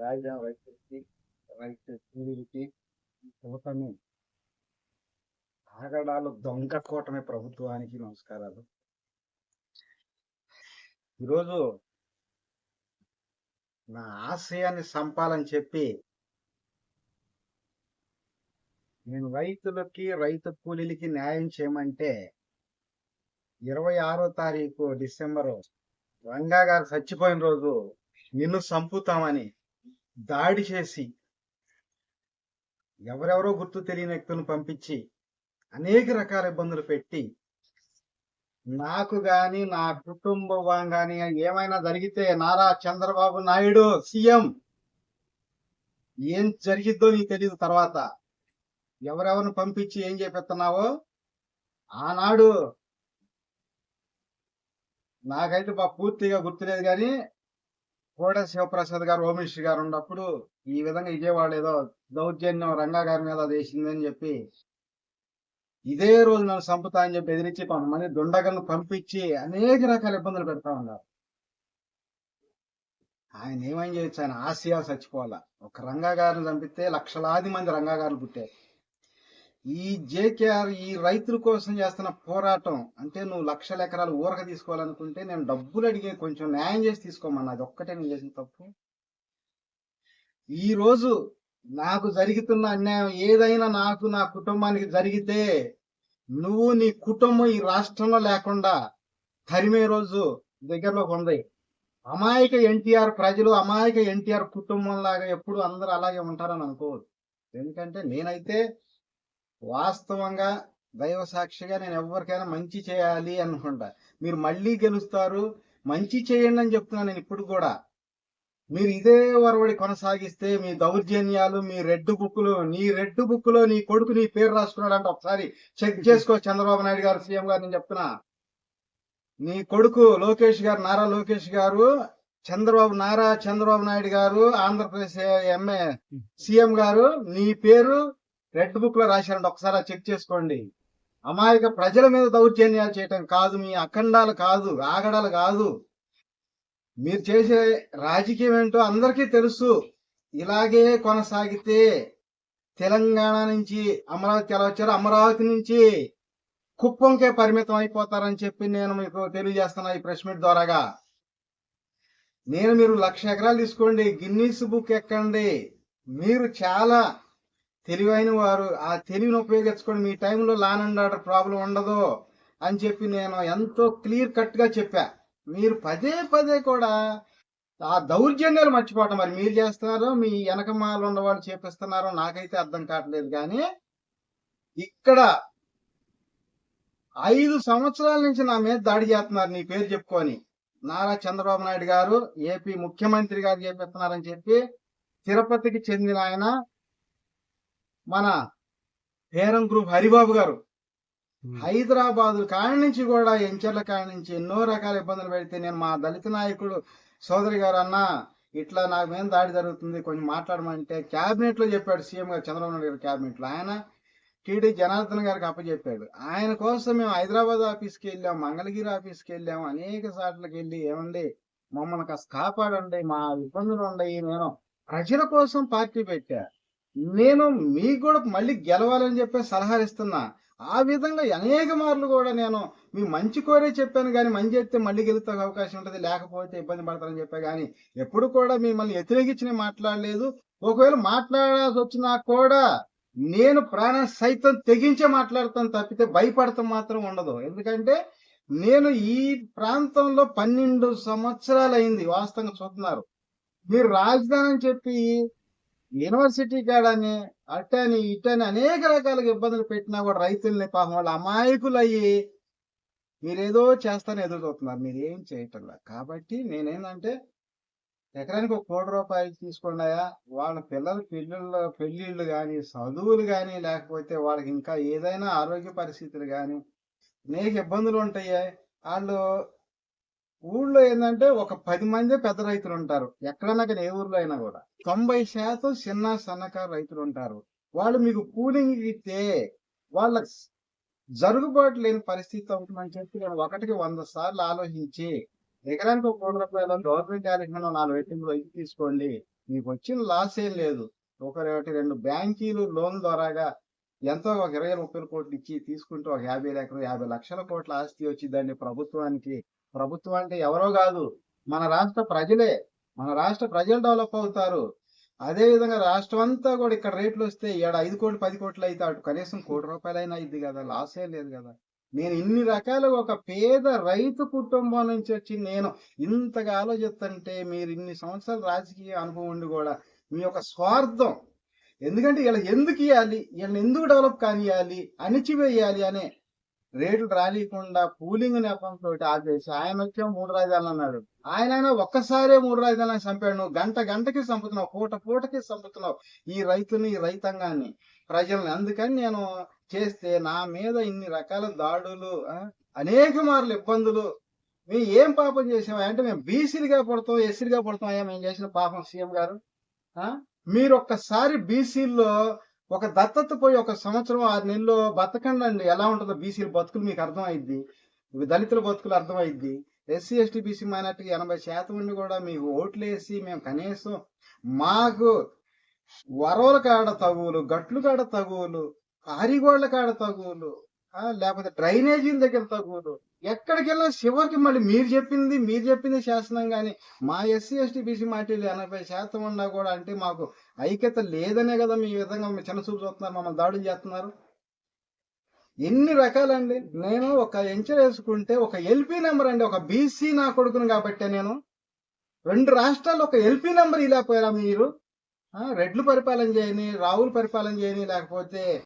రాజధాని రైతులకి రైట్ కూలీలకి కూటమి ఆగడాలు దొంగ కూటమి ప్రభుత్వానికి నమస్కారాలు. ఈరోజు నా ఆశయాన్ని సంపాలని చెప్పి నేను రైతులకి రైతు కూలీలకి న్యాయం చేయమంటే ఇరవై ఆరో తారీఖు డిసెంబరు రంగా గారు చచ్చిపోయిన రోజు నిన్ను చంపుతామని దాడి చేసి ఎవరెవరో గుర్తు తెలియని వ్యక్తులను పంపించి అనేక రకాల ఇబ్బందులు పెట్టి నాకు గాని నా కుటుంబం గాని ఏమైనా జరిగితే నారా చంద్రబాబు నాయుడు సీఎం ఏం జరిగిద్దో నీకు తెలియదు తర్వాత ఎవరెవరిని పంపించి ఏం చేపిస్తున్నావో ఆనాడు నాకైతే బా పూర్తిగా గుర్తులేదు కానీ కోడ శివప్రసాద్ గారు హోమ్ గారు ఉన్నప్పుడు ఈ విధంగా విజయవాడ ఏదో దౌర్జన్యం రంగా గారి మీద వేసిందని చెప్పి ఇదే రోజు నన్ను చంపుతా అని చెప్పి ఎదిరించి కొంతమంది దుండగలను పంపించి అనేక రకాల ఇబ్బందులు పెడతా ఉన్నారు. ఆయన ఏమేం చేయొచ్చు ఆయన ఆసియా చచ్చిపోవాలా. ఒక రంగా గారిని చంపితే లక్షలాది మంది రంగా గారు పుట్టారు. ఈ జేకేఆర్ ఈ రైతుల కోసం చేస్తున్న పోరాటం అంటే నువ్వు లక్షల ఎకరాలు ఊరక తీసుకోవాలనుకుంటే నేను డబ్బులు అడిగే కొంచెం న్యాయం చేసి తీసుకోమన్నా అది ఒక్కటే నేను చేసిన తప్పు. ఈరోజు నాకు జరుగుతున్న అన్యాయం ఏదైనా నాకు నా కుటుంబానికి జరిగితే నువ్వు నీ కుటుంబం ఈ రాష్ట్రంలో లేకుండా తరిమే రోజు దగ్గరలో ఉంది అమాయక ఎన్టీఆర్ ప్రజలు అమాయక ఎన్టీఆర్ కుటుంబం లాగా ఎప్పుడు అందరూ అలాగే ఉంటారని అనుకోవద్దు. ఎందుకంటే నేనైతే వాస్తవంగా దైవ సాక్షిగా నేను ఎవరికైనా మంచి చేయాలి అనుకుంటా. మీరు మళ్ళీ గెలుస్తారు మంచి చేయండి అని చెప్తున్నాను నేను ఇప్పుడు కూడా. మీరు ఇదే వరవడి కొనసాగిస్తే మీ దౌర్జన్యాలు మీ రెడ్ బుక్లు నీ రెడ్ బుక్లో నీ కొడుకు నీ పేరు రాసుకున్నాడు అంటే ఒకసారి చెక్ చేసుకో చంద్రబాబు నాయుడు గారు సీఎం గారు నేను చెప్తున్నా. నీ కొడుకు లోకేష్ గారు నారా లోకేష్ గారు చంద్రబాబు నారా చంద్రబాబు నాయుడు గారు ఆంధ్రప్రదేశ్ ఎంఏ సీఎం గారు నీ పేరు రెడ్ బుక్లో రాశారంటే ఒకసారి చెక్ చేసుకోండి. అమాయక ప్రజల మీద దౌర్జన్యాలు చేయటం కాదు మీ అఖండాలు కాదు ఆగడాలు కాదు. మీరు చేసే రాజకీయం ఏంటో అందరికీ తెలుసు. ఇలాగే కొనసాగితే తెలంగాణ నుంచి అమరావతి ఎలా వచ్చారు అమరావతి నుంచి కుప్పంకే పరిమితం అయిపోతారని చెప్పి నేను మీకు తెలియజేస్తున్నా ఈ ప్రెస్ మీట్ ద్వారాగా. నేను మీరు లక్ష ఎకరాలు తీసుకోండి. గిన్నీస్ బుక్ ఎక్కండి. మీరు చాలా తెలివైన వారు ఆ తెలివిని ఉపయోగించుకొని మీ టైంలో లాన్ అండ్ ఆర్డర్ ప్రాబ్లం ఉండదు అని చెప్పి నేను ఎంతో క్లియర్ కట్గా చెప్పా. మీరు పదే పదే కూడా ఆ దౌర్జన్యాలు మర్చిపోవటం మరి మీరు చేస్తున్నారో మీ వెనకమాలు ఉన్న చేపిస్తున్నారో నాకైతే అర్థం కావట్లేదు. కానీ ఇక్కడ ఐదు సంవత్సరాల నుంచి నా మీద దాడి చేస్తున్నారు నీ పేరు చెప్పుకొని. నారా చంద్రబాబు నాయుడు గారు ఏపీ ముఖ్యమంత్రి గారు చేపిస్తున్నారని చెప్పి తిరుపతికి చెందిన ఆయన మన పేరం గ్రూప్ హరిబాబు గారు. హైదరాబాద్ కాడి నుంచి కూడా ఎంచర్ల కాడి నుంచి ఎన్నో రకాల ఇబ్బందులు పెడితే నేను మా దళిత నాయకుడు సోదరి గారు అన్న ఇట్లా నాకు మీద దాడి జరుగుతుంది కొంచెం మాట్లాడమంటే క్యాబినెట్లో చెప్పాడు సీఎం గారు చంద్రబాబు నాయుడు గారు క్యాబినెట్లో ఆయన టీడీ జనార్దన్ గారికి అప్పచెప్పాడు. ఆయన కోసం మేము హైదరాబాద్ ఆఫీస్కి వెళ్ళాం మంగళగిరి ఆఫీస్కి వెళ్ళాం అనేక సార్లకు వెళ్ళి ఏమండి మమ్మల్ని కాస్త కాపాడండి మా ఇబ్బందులు ఉన్నాయి నేను ప్రజల కోసం పార్టీ పెట్టా. నేను మీకు కూడా మళ్ళీ గెలవాలని చెప్పి సలహా ఇస్తున్నా ఆ విధంగా అనేక మార్లు కూడా నేను మీ మంచి కోరే చెప్పాను కానీ మంచి చెప్తే మళ్ళీ గెలుతా అవకాశం ఉంటుంది లేకపోతే ఇబ్బంది పడతారని చెప్పా కానీ ఎప్పుడు కూడా మిమ్మల్ని వ్యతిరేకించిన మాట్లాడలేదు. ఒకవేళ మాట్లాడాల్సి వచ్చినా కూడా నేను ప్రాణం సైతం తెగించే మాట్లాడతాను తప్పితే భయపడతాం మాత్రం ఉండదు. ఎందుకంటే నేను ఈ ప్రాంతంలో పన్నెండు సంవత్సరాలు అయింది వాస్తవంగా చూస్తున్నారు. మీరు రాజధాని అని చెప్పి యూనివర్సిటీ కాడని అట్టని ఇట్టని అనేక రకాలుగా ఇబ్బందులు పెట్టినా కూడా రైతుల్ని పాపం వాళ్ళ అమాయకులు అయ్యి మీరేదో చేస్తాను ఎదురు మీరేం మీరు ఏం చేయటంలా? కాబట్టి నేనేంటంటే ఎకరానికి ఒక కోటి రూపాయలు తీసుకున్నాయా వాళ్ళ పిల్లల పెళ్ళిళ్ళ పెళ్ళిళ్ళు కానీ చదువులు కానీ లేకపోతే వాళ్ళకి ఇంకా ఏదైనా ఆరోగ్య పరిస్థితులు కానీ అనేక ఇబ్బందులు ఉంటాయి. వాళ్ళు ఊళ్ళో ఏంటంటే ఒక పది మంది పెద్ద రైతులు ఉంటారు. ఎక్కడైనా కానీ ఏ ఊర్లో అయినా కూడా. తొంభై శాతం చిన్న సన్నకారు రైతులు ఉంటారు. వాళ్ళు మీకు కూలింగ్ ఇస్తే వాళ్ళ జరుగుబాటు లేని పరిస్థితి అవుతుందని చెప్పి నేను ఒకటికి వంద సార్లు ఆలోచించి ఎకరానికి ఒక కోటి రూపాయలు గవర్నమెంట్ యాలెక్షన్ నాలుగు పెట్టిందో ఇది తీసుకోండి. మీకు వచ్చిన లాస్ ఏం లేదు. ఒకటి రెండు బ్యాంకీలు లోన్ ద్వారాగా ఎంతో ఒక ఇరవై ముప్పై కోట్లు ఇచ్చి తీసుకుంటూ ఒక యాభై ఎకరం యాభై లక్షల కోట్ల ఆస్తి వచ్చిందండి ప్రభుత్వానికి. ప్రభుత్వం అంటే ఎవరో కాదు. మన రాష్ట్ర ప్రజలే. మన రాష్ట్ర ప్రజలు డెవలప్ అవుతారు. అదేవిధంగా రాష్ట్రం అంతా కూడా ఇక్కడ రేట్లు వస్తే ఏడు ఐదు కోట్లు పది కోట్లు అయితే అటు కనీసం కోటి రూపాయలైనా అయింది కదా. లాసే లేదు కదా. నేను ఇన్ని రకాలుగా ఒక పేద రైతు కుటుంబం నుంచి వచ్చి నేను ఇంతగా ఆలోచిస్తుంటే మీరు ఇన్ని సంవత్సరాల రాజకీయ అనుభవం ఉండి కూడా మీ యొక్క స్వార్థం ఎందుకంటే వీళ్ళ ఎందుకు ఇవ్వాలి వీళ్ళని ఎందుకు డెవలప్ కానియాలి అణిచివేయాలి అనే రేట్లు రానియకుండా కూలింగ్ నెపంతో ఆపేసి ఆయన వచ్చే మూడు రాజధానులు అన్నాడు. ఆయన ఒక్కసారే మూడు రాజధానులు చంపాడు. నువ్వు గంట గంటకి చంపుతున్నావు పూట పూటకి చంపుతున్నావు ఈ రైతుని ఈ రైతాంగాన్ని ప్రజల్ని. అందుకని నేను చేస్తే నా మీద ఇన్ని రకాల దాడులు అనేక మార్లు ఇబ్బందులు. మేము ఏం పాపం చేసామా అంటే మేము బీసీలుగా పడతాం ఎస్సీలుగా పడతాం. అయ్యా మేము చేసిన పాపం సీఎం గారు మీరు ఒక్కసారి బీసీల్లో ఒక దత్తత పోయి ఒక సంవత్సరం ఆరు నెలల్లో బతకండి అండి. ఎలా ఉంటుందో బీసీల బతుకులు మీకు అర్థమైద్ది. దళితుల బతుకులు అర్థమైద్ది. ఎస్సీ ఎస్టీ బీసీ మైనార్టీ ఎనభై శాతం ఉండి కూడా మీకు ఓట్లు వేసి మేము కనీసం మాకు వరవల కాడ తగువులు గట్లు కాడ తగువులు ఆరిగోళ్ళ కాడ తగువులు లేకపోతే డ్రైనేజీల దగ్గర తగువులు ఎక్కడికి వెళ్ళినా చివరికి మళ్ళీ మీరు చెప్పింది మీరు చెప్పింది శాసనం కానీ మా ఎస్సీ ఎస్టీ బీసీ మాటీలు ఎనభై శాతం ఉన్నా కూడా అంటే మాకు ఐక్యత లేదనే కదా మీ విధంగా మీ చిన్న చూపు చూస్తున్నారు మమ్మల్ని దాడులు చేస్తున్నారు. ఎన్ని రకాలండి? నేను ఒక ఎంచర్ వేసుకుంటే ఒక ఎల్పి నెంబర్ అండి ఒక బీసీ నా కొడుకును కాబట్టి నేను. రెండు రాష్ట్రాల్లో ఒక ఎల్పి నెంబర్ ఇలా పోయారా మీరు? రెడ్లు పరిపాలన చేయని రావులు పరిపాలన చేయని లేకపోతే